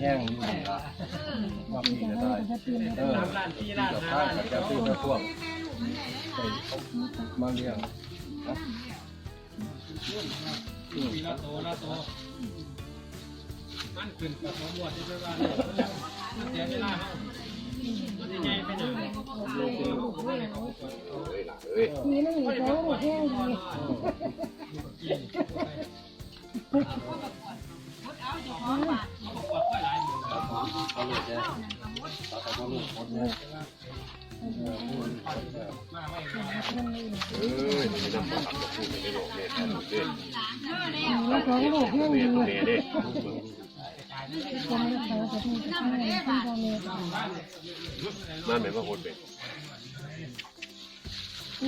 แห้งอยู่ว่าพี่จะได้เออพี่จะพาจะตื่นจะท่วงใส่มาเลี้ยงนะอืมละโตละโตมันขึ้นกับสมบูรณ์ที่เรียกว่าเสียเวลาเนาะมันยังไงเป็นอย่างไรนี่นั่นนี่แล้วหมดแห้เอา เลยจ้ะเอาไปลูกหมดเลยเออไม่ต้องมาทำกับคุณในโลกเนี่ยทำเรื่องแล้วเขาก็บอกแห้งดีเมย์เด้คนไม่เขาจะพูดจะพูดอะไรที่พ่อแม่มาเหมือนว่าคนเป็น ม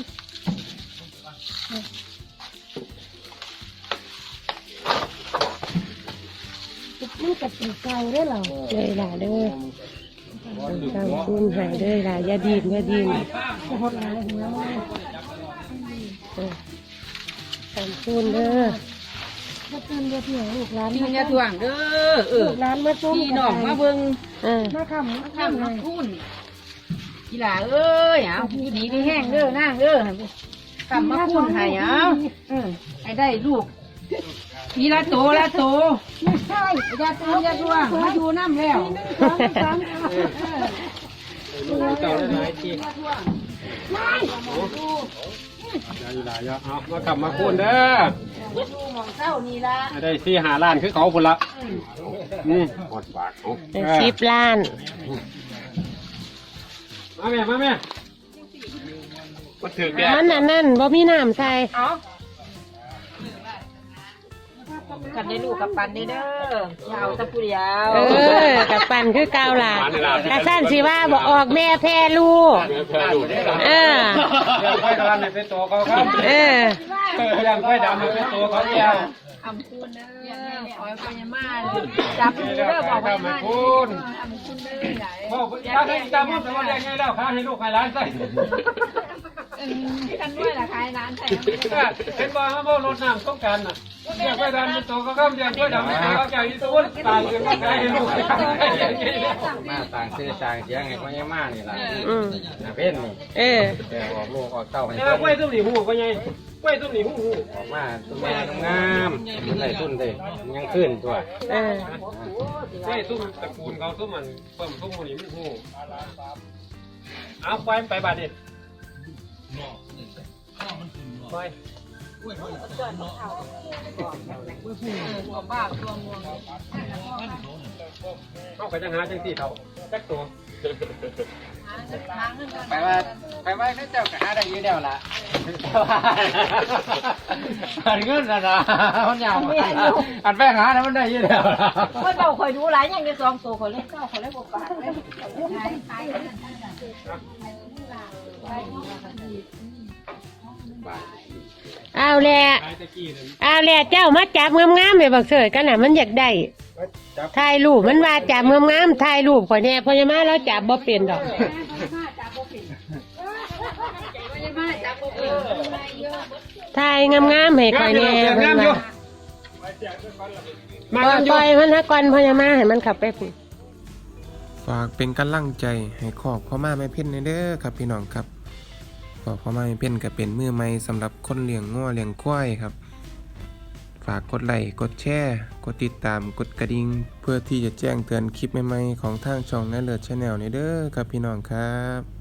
ันกับปีเก่าได้หรอเลยล่ะเด้อทำคุณหายเด้อล่ะยาดีนยาดีนจะหดหลายหัวเออทำคุณเด้อถ้าตื่นจะเที่ยวลูกร้านยาถ่วงเด้อลูกร้านมาส้มพี่น้องมาเบิ่งมาคำมาทำคำมายคุ้น กีฬาเอ้ยเอาอยู่ดีที่แห้งเด้อนางเด้อทำมาคุ้นให้เอาเออให้ได้ลูกทีละโตละโตไม่ใช่ยาตื่นยาถ่วมาอยู่น้ำแล้วลูกเก่าได้หลายทียาอยู่หลายยาเอามาขับมาคูณเด้อดูมองเจ้านี่ละได้สี่หาล้านคือเขาพุ่นละอืมหมดปากเป็นสิบล้าน มาแม่มาแม่มันถือแกมันอันนั่นบ่มีน้ำใส่เอากันได้ลูกกับปันได้เด้ออย่าเอาแตะผู้เดียวเออกับปันคือเก่าล่ะกระสั้นสิว่าบ่ออกแม่แพ้ลูกแพ้ดูได้หรอเออยังไฟดำในเป็นตัวเขาครับ เออ ยังไฟดำในเป็นตัวเขาเดียวทำคุณเด้อขอให้พญามาจับมือเด้อบอกพญามาทำคุณเด้อใหญ่บอกถ้าได้จำมันแต่ว่ายังไงแล้วพาให้ลูกให้ร้านใส่กันด้วยล่ะขายร้านแต่เห็นว่าเขารถน้ำต้องการน่ะยังไฟดำเป็นตัวเขาครับยังไฟดำเป็นตัวเขาใหญ่ที่สุดตายกันให้ลูกให้ร้านใส่มาต่างซื้อต่างเสียงให้พ่อใหญ่มานี่ล่ะอืมนาเพ่นนี่เออแต่ออกลูกออกเต้าให้แต่เพิ่ว่านกล้วยตุ้มหนีหูก็ไง กล้วยตุ้มหนีหูหูออกมาตุ้มแม่งามมันได้ทุนได้ยังขึ้นตัวเออกล้วยตุ้มตระกูลเขาตุ้มมันเพิ่มตุ้มหนีมันหูเอาไปไปบาดนี่ไปหัวบ้าตัวงวงเอาไปจังหาจังสี่เท่าจักตัวไปว่าไปว่าเขาเจ้าก็หาได้อยู่แล้วล่ะ อันเงินน่ะนะมันยาวอันไปหาแล้วมันได้อยู่แล้วล่ะค่อยเบาค่อยดูหลายอย่างจะสองตัวค่อยเล่นเก้าค่อยเล่นบกปากเลยขายขายเอาแหละขายตะกี้นั่นเอาแหละเจ้ามาจับงามๆให้บักเสยกันน่ะมันอยากได้ถ่ายรูปมันว่าจับงามๆถ่ายรูปข่อยแน่เพราะยังมาแล้วจับบ่เป็นดอก ถ่ายงามๆให้ข่อยแน่เพิ่นว่ามาปล่อยอยู่ปล่อยมันฮะก่อนเพราะยังมาให้มันขับไปพุ่นฝากเป็นกำลังใจให้ขอบพ่อมาไม่เพ่นในเด้อครับพี่น้องครับขอบพ่อมาไม่เพ่นก็เป็นมือใหม่สำหรับคนเลี้ยงง้อเลี้ยงควายครับ ฝากกดไลค์กดแชร์กดติดตามกดกระดิ่งเพื่อที่จะแจ้งเตือนคลิปใหม่ๆของทางช่องนั่นเลิศชาแนลในเด้อครับพี่น้องครับ